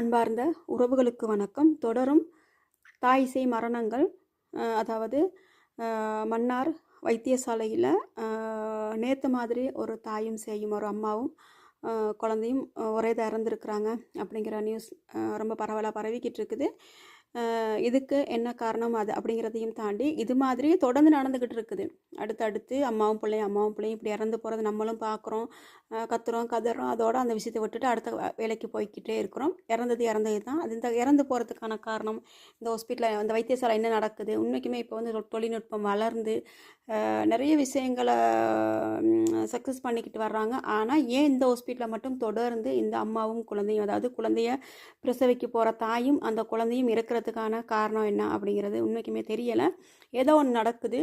அன்பார்ந்த உறவுகளுக்கு வணக்கம். தொடரும் தாய் இசை மரணங்கள் அதாவது மன்னார் வைத்தியசாலையில் நேற்று மாதிரி ஒரு தாயும் செய்யும் ஒரு அம்மாவும் குழந்தையும் ஒரே தான் இறந்துருக்குறாங்க அப்படிங்கிற நியூஸ் ரொம்ப பரவலாக பரவிக்கிட்டு இருக்குது. இதுக்கு என்ன காரணம் அது அப்படிங்கிறதையும் தாண்டி இது மாதிரி தொடர்ந்து நடந்துக்கிட்டு இருக்குது. அடுத்தடுத்து அம்மாவும் பிள்ளையும் அம்மாவும் பிள்ளையும் இப்படி இறந்து போகிறது நம்மளும் பார்க்குறோம் கத்துறோம் கதறோம் அதோட அந்த விஷயத்தை விட்டுட்டு அடுத்த வேலைக்கு போய்க்கிட்டே இருக்கிறோம். இறந்தது இறந்தது தான். அது இந்த இறந்து போகிறதுக்கான காரணம் இந்த ஹாஸ்பிட்டலில் அந்த வைத்தியசாலை என்ன நடக்குது? உண்மைக்குமே இப்போ வந்து தொழில்நுட்பம் வளர்ந்து நிறைய விஷயங்களை சக்ஸஸ் பண்ணிக்கிட்டு வர்றாங்க. ஆனால் ஏன் இந்த ஹாஸ்பிட்டலில் மட்டும் தொடர்ந்து இந்த அம்மாவும் குழந்தையும் அதாவது குழந்தைய பிரசவிக்கு போகிற தாயும் அந்த குழந்தையும் இருக்கிறதுக்கான காரணம் என்ன அப்படிங்கிறது உண்மைக்குமே தெரியலை. ஏதோ ஒன்று நடக்குது.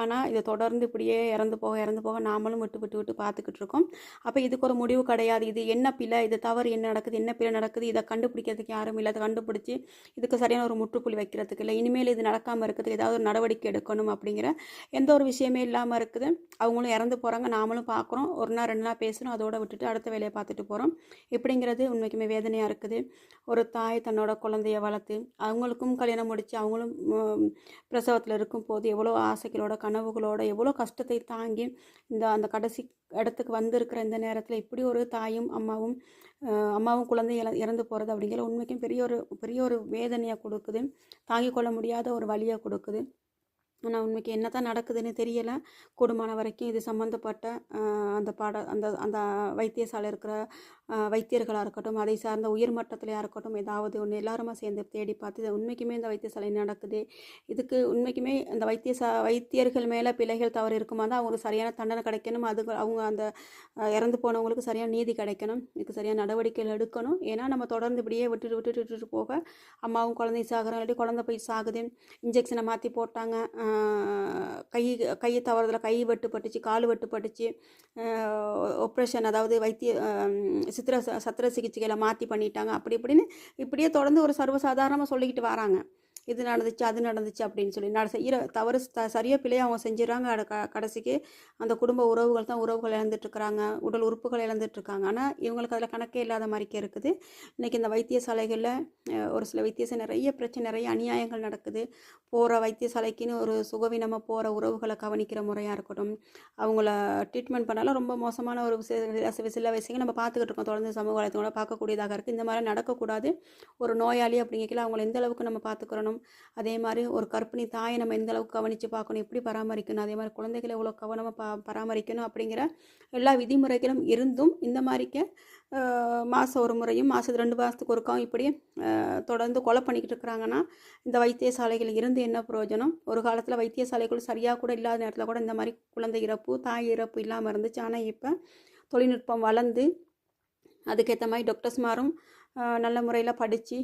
ஆனால் இதை தொடர்ந்து இப்படியே இறந்து போக இறந்து போக நாமளும் விட்டு விட்டு விட்டு பார்த்துக்கிட்டு இருக்கோம். அப்போ இதுக்கு ஒரு முடிவு கிடையாது. இது என்ன பிழை? இது தவறு என்ன நடக்குது? என்ன பிழை நடக்குது? இதை கண்டுபிடிக்கிறதுக்கு யாரும் இல்லை. அதை கண்டுபிடிச்சி இதுக்கு சரியான ஒரு முற்றுப்புள்ளி வைக்கிறதுக்கு இல்லை. இனிமேல் இது நடக்காமல் இருக்கிறதுக்கு ஏதாவது ஒரு நடவடிக்கை எடுக்கணும் அப்படிங்கிற எந்த ஒரு விஷயமே இல்லாமல் இருக்குது. அவங்களும் இறந்து போகிறாங்க நாமளும் பார்க்குறோம். ஒரு நாள் ரெண்டு நாள் பேசுகிறோம் அதோட விட்டுட்டு அடுத்த வேலையை பார்த்துட்டு போகிறோம் இப்படிங்கிறது உண்மைக்குமே வேதனையாக இருக்குது. ஒரு தாய் தன்னோட குழந்தைய வளர்த்து அவங்களுக்கும் கல்யாணம் முடித்து அவங்களும் பிரசவத்தில் இருக்கும் போது எவ்வளோ ஆசைகளோட கனவுகளோட எவ்வளோ கஷ்டத்தை தாங்கி இந்த அந்த கடைசி இடத்துக்கு வந்திருக்கிற இந்த நேரத்தில் இப்படி ஒரு தாயும் அம்மாவும் அம்மாவும் குழந்தை இற- இறந்து போகிறது அப்படிங்கிற உண்மைக்கும் பெரிய ஒரு பெரிய ஒரு வேதனையை கொடுக்குது. தாங்கிக் கொள்ள முடியாத ஒரு வழியை கொடுக்குது. ஆனால் உண்மைக்கு என்ன தான் நடக்குதுன்னு தெரியலை. கூடுமான வரைக்கும் இது சம்மந்தப்பட்ட அந்த பாட அந்த அந்த வைத்தியசாலை இருக்கிற வைத்தியர்களாக இருக்கட்டும் அதை சார்ந்த உயர் மட்டத்திலையாக இருக்கட்டும் ஏதாவது ஒன்று எல்லாருமா சேர்ந்து தேடி பார்த்து இது உண்மைக்குமே இந்த வைத்தியசாலை நடக்குது. இதுக்கு உண்மைக்குமே அந்த ச வைத்தியர்கள் மேலே பிழைகள் தவறு இருக்குமா? தான் அவங்களுக்கு சரியான தண்டனை கிடைக்கணும். அது அவங்க அந்த இறந்து போனவங்களுக்கு சரியான நீதி கிடைக்கணும். இதுக்கு சரியான நடவடிக்கைகள் எடுக்கணும். ஏன்னா நம்ம தொடர்ந்து இப்படியே விட்டுட்டு விட்டுட்டு விட்டுட்டு போக அம்மாவும் குழந்தை சாகிறோம் இல்லாட்டி குழந்தை போய் சாகுது. இன்ஜெக்ஷனை மாற்றி போட்டாங்க. கை கை தவறுதல கை வெட்டுப்பட்டுச்சு கால் வெட்டுப்பட்டுச்சு. ஆப்ரேஷன் அதாவது வைத்திய சித்திர ச- சத்திர சிகிச்சைகளை மாற்றி பண்ணிட்டாங்க. அப்படி இப்படின்னு இப்படியே தொடர்ந்து ஒரு சர்வசாதாரணமாக சொல்லிக்கிட்டு வராங்க. இது நடந்துச்சு அது நடந்துச்சு அப்படின்னு சொல்லி. நான் செய்கிற தவறு த சரியாக பிள்ளையை அவங்க செஞ்சிடறாங்க. அட க கடைசிக்கு அந்த குடும்ப உறவுகள் தான் உறவுகள் இழந்துட்டுருக்குறாங்க. உடல் உறுப்புகள் இழந்துட்டுருக்காங்க. ஆனால் இவங்களுக்கு அதில் கணக்கே இல்லாத மாதிரிக்கே இருக்குது. இன்றைக்கி இந்த வைத்தியசாலைகளில் ஒரு சில வைத்தியசாலை நிறைய பிரச்சனை நிறைய அநியாயங்கள் நடக்குது. போகிற வைத்தியசாலைக்குன்னு ஒரு சுகவீனமாக போகிற உறவுகளை கவனிக்கிற முறையாக இருக்கட்டும். அவங்கள ட்ரீட்மெண்ட் பண்ணாலும் ரொம்ப மோசமான ஒரு விஷய சில விஷயங்கள் நம்ம பார்த்துக்கிட்டு இருக்கோம். தொடர்ந்து சமூக வலைத்தோட பார்க்கக்கூடியதாக இருக்குது. இந்த மாதிரி நடக்கக்கூடாது. ஒரு நோயாளி அப்படிங்கல அவங்கள எந்த அளவுக்கு நம்ம பார்க்கணும். அதே மாதிரி ஒரு கற்பிணி தாயை நம்ம எந்த அளவுக்கு கவனித்து பார்க்கணும் எப்படி பராமரிக்கணும் அதே மாதிரி குழந்தைகளை எவ்வளோ கவனமாக பா பராமரிக்கணும் அப்படிங்கிற எல்லா விதிமுறைகளும் இருந்தும் இந்த மாதிரிக்க மாதம் ஒரு முறையும் மாதத்து ரெண்டு மாதத்துக்கு ஒருக்காவும் இப்படி தொடர்ந்து கொலை பண்ணிக்கிட்டு இருக்கிறாங்கன்னா இந்த வைத்தியசாலைகள் இருந்து என்ன பிரயோஜனம்? ஒரு காலத்தில் வைத்தியசாலைகள் சரியாக கூட இல்லாத நேரத்தில் கூட இந்த மாதிரி குழந்தை இறப்பு தாய் இறப்பு இல்லாமல் இருந்துச்சு. ஆனால் இப்போ தொழில்நுட்பம் வளர்ந்து அதுக்கேற்ற மாதிரி டாக்டர்ஸ் மாறும் நல்ல முறையில் படித்து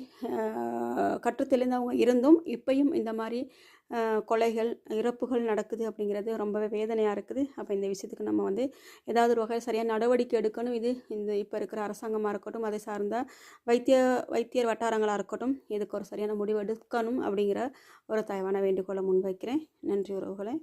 கற்றுத் தெளிந்தவங்க இருந்தும் இப்பையும் இந்த மாதிரி கொலைகள் இறப்புகள் நடக்குது அப்படிங்கிறது ரொம்பவே வேதனையாக இருக்குது. அப்போ இந்த விஷயத்துக்கு நம்ம வந்து ஏதாவது ஒரு வகையில் சரியான நடவடிக்கை எடுக்கணும். இது இந்த இப்போ இருக்கிற அரசாங்கமாக இருக்கட்டும் அதை சார்ந்த வைத்திய வைத்தியர் வட்டாரங்களாக இருக்கட்டும் இதுக்கு ஒரு சரியான முடிவு எடுக்கணும் அப்படிங்கிற ஒரு தயவான வேண்டுகோளை முன்வைக்கிறேன். நன்றி உறவுகளை.